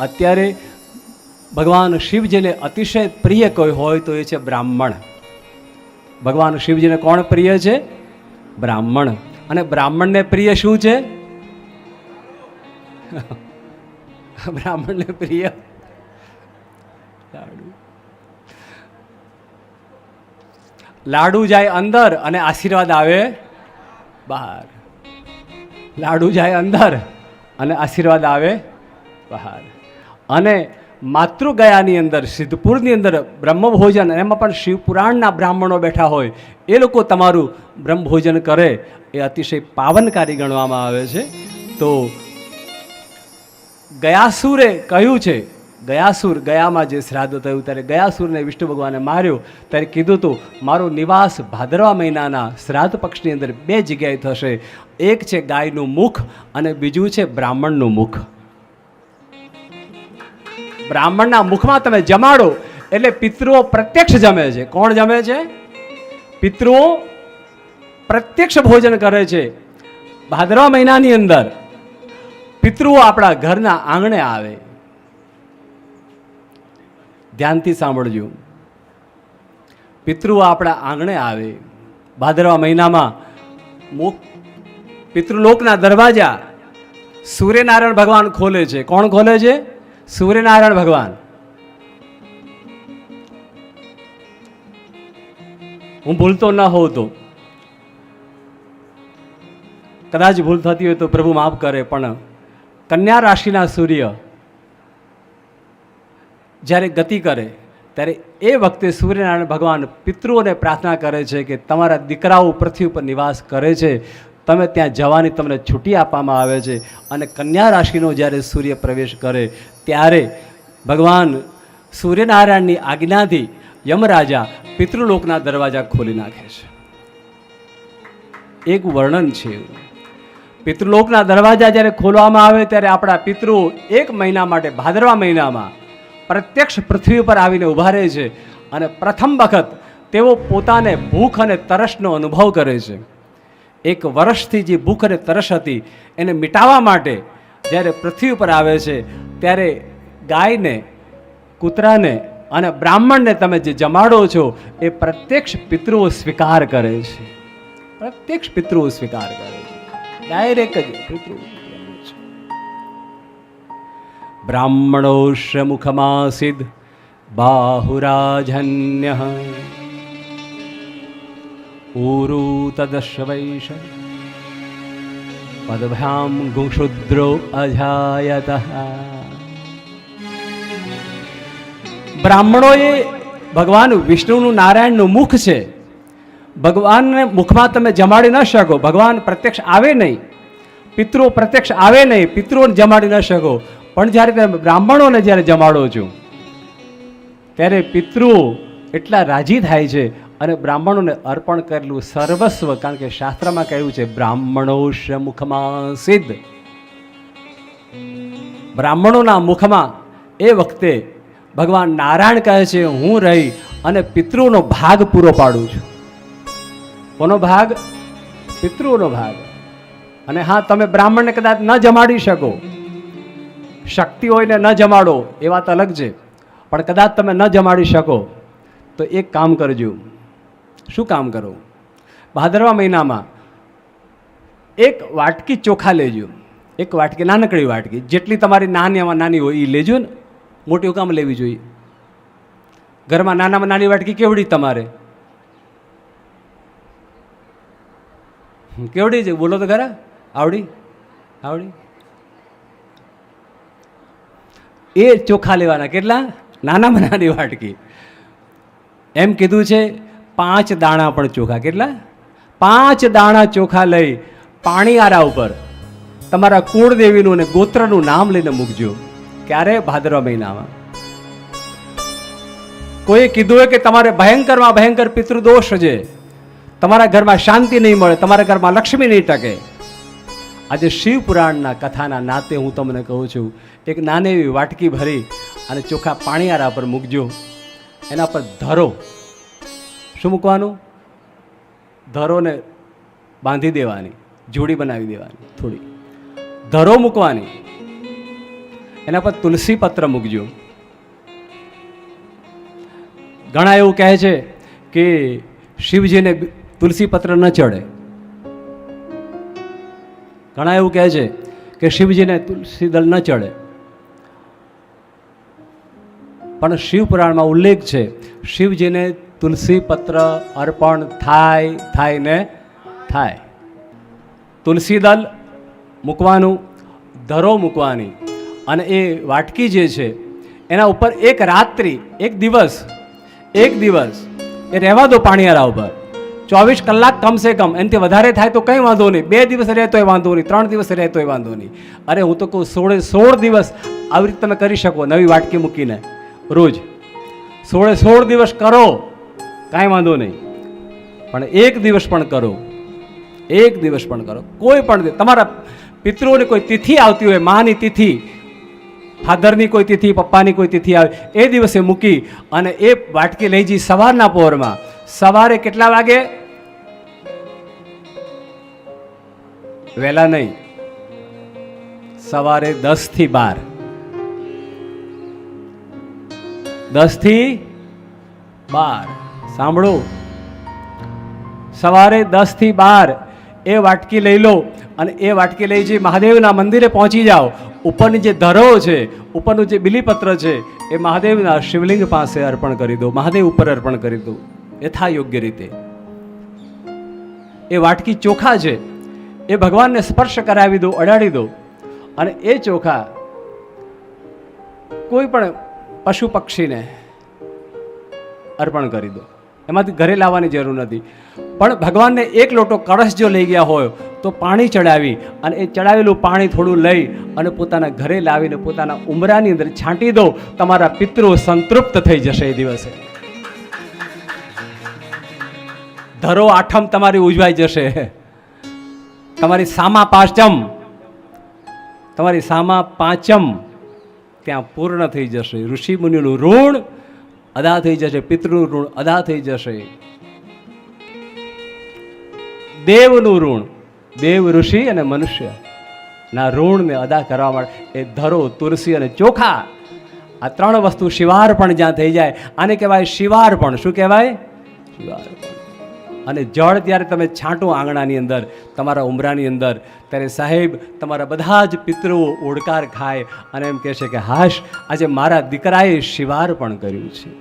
અત્યારે ભગવાન શિવજીને અતિશય પ્રિય કોઈ હોય તો એ છે બ્રાહ્મણ. ભગવાન શિવજીને કોણ પ્રિય છે? બ્રાહ્મણ. અને બ્રાહ્મણને પ્રિય શું છે? બ્રાહ્મણને પ્રિય? લાડુ. લાડુ જાય અંદર અને આશીર્વાદ આવે બહાર. લાડુ જાય અંદર અને આશીર્વાદ આવે બહાર. અને માતૃગયાની અંદર, સિદ્ધપુરની અંદર બ્રહ્મભોજન એમાં પણ શિવપુરાણના બ્રાહ્મણો બેઠા હોય, એ લોકો તમારું બ્રહ્મભોજન કરે, એ અતિશય પાવનકારી ગણવામાં આવે છે. તો ગયાસુરે કહ્યું છે, ગયાસુર, ગયામાં જે શ્રાદ્ધ થયું, ત્યારે ગયાસુરને વિષ્ણુ ભગવાને માર્યો, ત્યારે કીધું હતું મારો નિવાસ ભાદરવા મહિનાના શ્રાદ્ધ પક્ષની અંદર બે જગ્યાએ થશે. એક છે ગાયનું મુખ, અને બીજું છે બ્રાહ્મણનું મુખ. બ્રાહ્મણના મુખમાં તમે જમાડો એટલે પિતૃઓ પ્રત્યક્ષ જમે છે. કોણ જમે છે? પિતૃઓ પ્રત્યક્ષ ભોજન કરે છે. ભાદરવા મહિનાની અંદર પિતૃઓ આપણા ઘરના આંગણે આવે. ધ્યાનથી સાંભળજો. પિતૃઓ આપણા આંગણે આવે. ભાદરવા મહિનામાં પિતૃલોકના દરવાજા સૂર્યનારાયણ ભગવાન ખોલે છે. કોણ ખોલે છે? સૂર્યનારાયણ ભગવાન. હું ભૂલતો ન હોઉં તો. કદાચ ભૂલ થતી હોય તો પ્રભુ માફ કરે, પણ કન્યા રાશિના સૂર્ય જ્યારે ગતિ કરે, ત્યારે એ વખતે સૂર્યનારાયણ ભગવાન પિતૃઓને પ્રાર્થના કરે છે કે તમારા દીકરાઓ પૃથ્વી ઉપર નિવાસ કરે છે. તમે ત્યાં જવાની તમને છૂટી આપવામાં આવે છે અને કન્યા રાશિનો જ્યારે સૂર્ય પ્રવેશ કરે ત્યારે ભગવાન સૂર્યનારાયણની આજ્ઞાથી યમરાજા પિતૃલોકના દરવાજા ખોલી નાખે છે. એક વર્ણન છે. પિતૃલોકના દરવાજા જ્યારે ખોલવામાં આવે ત્યારે આપણા પિતૃ એક મહિના માટે ભાદરવા મહિનામાં પ્રત્યક્ષ પૃથ્વી પર આવીને ઊભા રહે છે અને પ્રથમ વખત તેઓ પોતાને ભૂખ અને તરસનો અનુભવ કરે છે. એક વર્ષથી જે ભૂખ અને તરસ હતી, એને મિટાવવા માટે જ્યારે પૃથ્વી ઉપર આવે છે, ત્યારે ગાયને, કૂતરાને અને બ્રાહ્મણને તમે જે જમાડો છો, એ પ્રત્યક્ષ પિતૃઓ સ્વીકાર કરે છે. પ્રત્યક્ષ પિતૃઓ સ્વીકાર કરે છે. ડાયરેક્ટ જ પિતૃ બ્રાહ્મણો શ્રમુખમાસિદ બાહુરાજન્ય ઊરુ તદશ્વૈષ પદભ્યામ ગુશુદ્રો અજાયત બ્રાહ્મણોએ ભગવાન વિષ્ણુનું નારાયણનું મુખ છે। ભગવાનને મુખમાં તમે જમાડી ન શકો। ભગવાન પ્રત્યક્ષ આવે નહીં। પિતૃ પ્રત્યક્ષ આવે નહીં। પિતૃઓને જમાડી ન શકો। પણ જ્યારે તમે બ્રાહ્મણોને જ્યારે જમાડો છો, ત્યારે પિતૃઓ એટલા રાજી થાય છે। અને બ્રાહ્મણોને અર્પણ કરેલું સર્વસ્વ, કારણ કે શાસ્ત્રમાં કહ્યું છે બ્રાહ્મણોશ મુખમાં સિદ્ધ. બ્રાહ્મણોના મુખમાં એ વખતે ભગવાન નારાયણ કહે છે, હું રહી અને પિતૃઓનો ભાગ પૂરો પાડું છું. કોનો ભાગ? પિતૃઓનો ભાગ. અને હા, તમે બ્રાહ્મણને કદાચ ન જમાડી શકો. શક્તિ હોય ને ન જમાડો, એ વાત અલગ છે. પણ કદાચ તમે ન જમાડી શકો, તો એક કામ કરજો. શું કામ કરો? ભાદરવા મહિનામાં એક વાટકી ચોખા લેજો. એક વાટકી, નાનકડી વાટકી. જેટલી તમારી નાની આમાં નાની હોય એ લેજો ને. મોટી કામ લેવી જોઈએ. ઘરમાં નાનામાં નાની વાટકી કેવડી તમારે? કેવડી છે? બોલો તો ખરા. આવડી? આવડી? એ ચોખા લેવાના કેટલા? નાનામાં નાની વાટકી. એમ કીધું છે પાંચ દાણા પણ ચોખા. કેટલા? પાંચ દાણા ચોખા લઈ પાણીયારા ઉપર તમારા કુળદેવીનું અને ગોત્રનું નામ લઈને મૂકજો. ક્યારે? ભાદરવા મહિનામાં. કોઈએ કીધું હોય કે તમારે ભયંકરમાં ભયંકર પિતૃદોષ છે. તમારા ઘરમાં શાંતિ નહીં મળે, તમારા ઘરમાં લક્ષ્મી નહીં ટકે. આજે શિવપુરાણના કથાના નાતે હું તમને કહું છું, એક નાની એવી વાટકી ભરી અને ચોખા પાણીયારા પર મૂકજો. એના પર ધરો. શું મૂકવાનું? ધરોને બાંધી દેવાની, જોડી બનાવી દેવાની, થોડી. ધરો મૂકવાની. એના પર તુલસી પત્ર મૂકજો. ઘણા એવું કહે છે કે શિવજીને તુલસી પત્ર ન ચડે. ઘણા એવું કહે છે કે શિવજીને તુલસી દળ ન ચડે. પણ શિવ પુરાણમાં ઉલ્લેખ છે, શિવજીને તુલસી પત્ર અર્પણ થાય થાય ને થાય. તુલસી દલ મૂકવાનું, ધરો મૂકવાની. અને એ વાટકી જે છે, એના ઉપર એક રાત્રિ, એક દિવસ એક દિવસ, એ રહેવા દો પાણીયારા ઉપર. ચોવીસ કલાક કમસે કમ, એનાથી વધારે થાય તો કંઈ વાંધો નહીં. બે દિવસ રહે તોય વાંધો નહીં, ત્રણ દિવસ રહે તોય વાંધો નહીં. અરે હું તો કહું, સોળે, સોળ દિવસ આવી રીતે તમે કરી શકો નવી વાટકી મૂકીને. રોજ. સોળે, સોળ દિવસ કરો. કાંઈ વાંધો નહીં. પણ એક દિવસ પણ કરો. એક દિવસ પણ કરો. કોઈ પણ તમારા પિતૃઓને કોઈ તિથિ આવતી હોય, માની તિથિ, ફાધરની કોઈ તિથિ, પપ્પાની કોઈ તિથિ આવે, એ દિવસે મૂકી અને એ વાટકી લઈ જઈ સવારના પહોરમાં સવારે કેટલા વાગે? વહેલા નહીં. સવારે દસથી બાર. દસથી બાર. સાંભળો. સવારે દસથી બાર એ વાટકી લઈ લો અને એ વાટકી લઈ જઈ મહાદેવના મંદિરે પહોંચી જાઓ. ઉપરની જે ધરો છે, ઉપરનું જે બિલીપત્ર છે, એ મહાદેવના શિવલિંગ પાસે અર્પણ કરી દો. મહાદેવ ઉપર અર્પણ કરી દો. યથા યોગ્ય રીતે. એ વાટકી ચોખા છે, એ ભગવાનને સ્પર્શ કરાવી દો, અડાડી દો. અને એ ચોખા કોઈ પણ પશુ પક્ષીને અર્પણ કરી દો. એમાંથી ઘરે લાવવાની જરૂર નથી. પણ ભગવાનને એક લોટો કળશ જો લઈ ગયા હોય, તો પાણી ચડાવી અને એ ચડાવેલું પાણી થોડું લઈ અને પોતાના ઘરે લાવીને પોતાના ઉમરાની અંદર છાંટી દો, તમારા પિતૃ સંતૃપ્ત થઈ જશે એ દિવસે. ધરો આઠમ તમારી ઉજવાઈ જશે. તમારી સામા પાંચમ. તમારી સામા પાંચમ ત્યાં પૂર્ણ થઈ જશે. ઋષિ મુનિનું ઋણ અદા થઈ જશે પિતૃનું ઋણ અદા થઈ જશે. દેવનું ઋણ, દેવ ઋષિ અને મનુષ્ય ના ઋણને અદા કરવા માટે એ ધરો, તુલસી અને ચોખા. આ ત્રણ વસ્તુ શિવાર્પણ જ્યાં થઈ જાય, આને કહેવાય શિવાર્પણ. શું કહેવાય? શિવાર્પણ. અને જળ ત્યારે તમે છાંટો આંગણાની અંદર, તમારા ઉમરાની અંદર. ત્યારે સાહેબ, તમારા બધા જ પિતૃઓ ઓડકાર ખાય અને એમ કહેશે કે, હાશ, આજે મારા દીકરાએ શિવાર્પણ કર્યું છે.